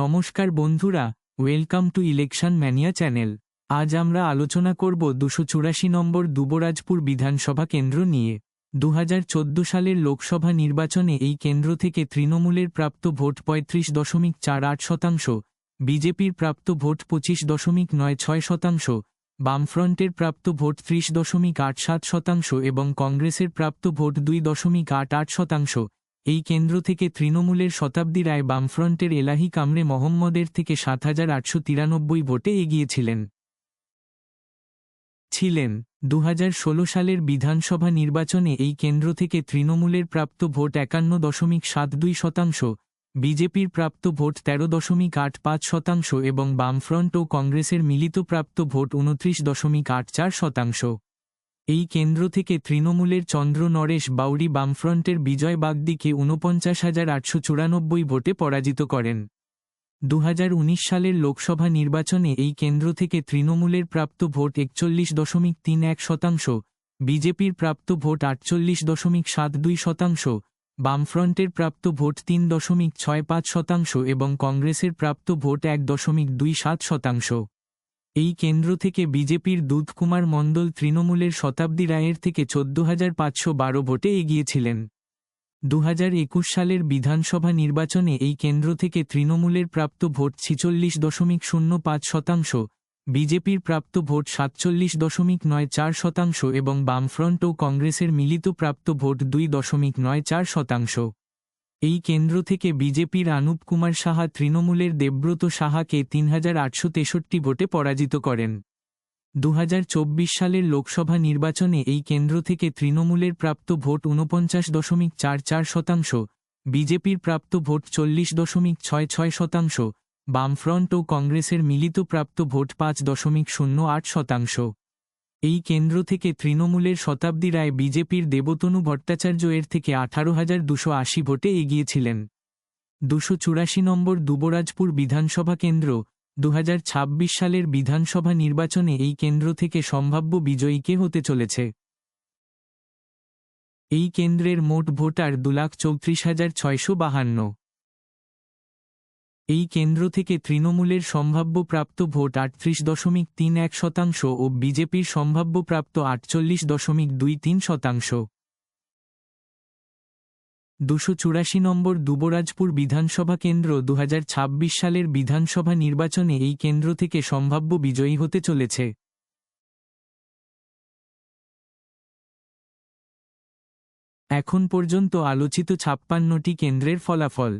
নমস্কার বন্ধুরা welcome to election mania channel আজ আমরা আলোচনা করব দুশো চুরাশি নম্বর দুবরাজপুর বিধানসভা কেন্দ্র নিয়ে। দু হাজার চোদ্দ সালের লোকসভা নির্বাচনে এই কেন্দ্র থেকে তৃণমূলের প্রাপ্ত ভোট পঁয়ত্রিশ দশমিক চার আট শতাংশ, বিজেপির প্রাপ্ত ভোট পঁচিশ দশমিক নয় ছয় শতাংশ, বামফ্রন্টের প্রাপ্ত ভোট ত্রিশ দশমিক আট সাত শতাংশ এবং কংগ্রেসের প্রাপ্ত ভোট দুই দশমিক আট আট শতাংশ। এই কেন্দ্র থেকে তৃণমূলের শতাব্দী রায় বামফ্রন্টের এলাহি কামরে মোহাম্মদের থেকে সাত হাজার আটশো তিরানব্বই ভোটে এগিয়েছিলেন। ছিলেন। দু হাজার ষোল সালের বিধানসভা নির্বাচনে এই কেন্দ্র থেকে তৃণমূলের প্রাপ্ত ভোট একান্ন দশমিক সাত দুই শতাংশ, বিজেপির প্রাপ্ত ভোট তেরো দশমিক আট পাঁচ শতাংশ এবং বামফ্রন্ট ও কংগ্রেসের মিলিত প্রাপ্ত ভোট উনত্রিশ দশমিক আট চার শতাংশ। এই কেন্দ্র থেকে তৃণমূলের চন্দ্র নরেশ বাউরি বামফ্রন্টের বিজয় বাগদিকে ঊনপঞ্চাশ হাজার আটশো চুরানব্বই ভোটে পরাজিত করেন। দু হাজার উনিশ সালের লোকসভা নির্বাচনে এই কেন্দ্র থেকে তৃণমূলের প্রাপ্ত ভোট একচল্লিশ দশমিক তিন এক শতাংশ, বিজেপির প্রাপ্ত ভোট আটচল্লিশ দশমিক সাত দুই শতাংশ, বামফ্রন্টের প্রাপ্ত ভোট তিন দশমিক ছয় পাঁচ শতাংশ এবং কংগ্রেসের প্রাপ্ত ভোট এক দশমিক দুই সাত শতাংশ। এই কেন্দ্র থেকে বিজেপির দুধকুমার মণ্ডল তৃণমূলের শতাব্দী রায়ের থেকে চোদ্দ হাজার পাঁচশো বারো ভোটে এগিয়েছিলেন। দু হাজার একুশ সালের বিধানসভা নির্বাচনে এই কেন্দ্র থেকে তৃণমূলের প্রাপ্ত ভোট ছিচল্লিশ দশমিক শূন্য পাঁচ শতাংশ, বিজেপির প্রাপ্ত ভোট সাতচল্লিশ দশমিক নয় চার শতাংশ এবং বামফ্রন্ট ও কংগ্রেসের মিলিত প্রাপ্ত ভোট দুই দশমিক নয় চার শতাংশ। এই কেন্দ্র থেকে বিজেপির আনুপ কুমার সাহা তৃণমূলের দেবব্রত সাহাকে তিন হাজার আটশো তেষট্টি ভোটে পরাজিত করেন। দু হাজার চব্বিশ সালের লোকসভা নির্বাচনে এই কেন্দ্র থেকে তৃণমূলের প্রাপ্ত ভোট ঊনপঞ্চাশ দশমিক চার চার শতাংশ, বিজেপির প্রাপ্ত ভোট চল্লিশ দশমিক ছয় ছয় শতাংশ, বামফ্রন্ট ও কংগ্রেসের মিলিত প্রাপ্ত ভোট পাঁচ দশমিক শূন্য আট শতাংশ। এই কেন্দ্র থেকে তৃণমূলের শতাব্দী রায় বিজেপির দেবতনু ভট্টাচার্য এর থেকে আঠারো হাজার দুশো আশি ভোটে এগিয়েছিলেন। দুশো চুরাশি নম্বর দুবরাজপুর বিধানসভা কেন্দ্র দু হাজার ছাব্বিশ সালের বিধানসভা নির্বাচনে এই কেন্দ্র থেকে সম্ভাব্য বিজয়ীকে হতে চলেছে। এই কেন্দ্রের মোট ভোটার দু লাখ চৌত্রিশ হাজার ছয়শো বাহান্ন। এই কেন্দ্র থেকে তৃণমূলের সম্ভাব্য প্রাপ্ত ভোট আটত্রিশ দশমিক তিন এক শতাংশ ও বিজেপির সম্ভাব্য প্রাপ্ত আটচল্লিশ দশমিক দুই তিন শতাংশ। দুশো চুরাশি নম্বর দুবরাজপুর বিধানসভা কেন্দ্র দু হাজার ছাব্বিশ সালের বিধানসভা নির্বাচনে এই কেন্দ্র থেকে সম্ভাব্য বিজয়ী হতে চলেছে। এখন পর্যন্ত আলোচিত ছাপ্পান্নটি কেন্দ্রের ফলাফল।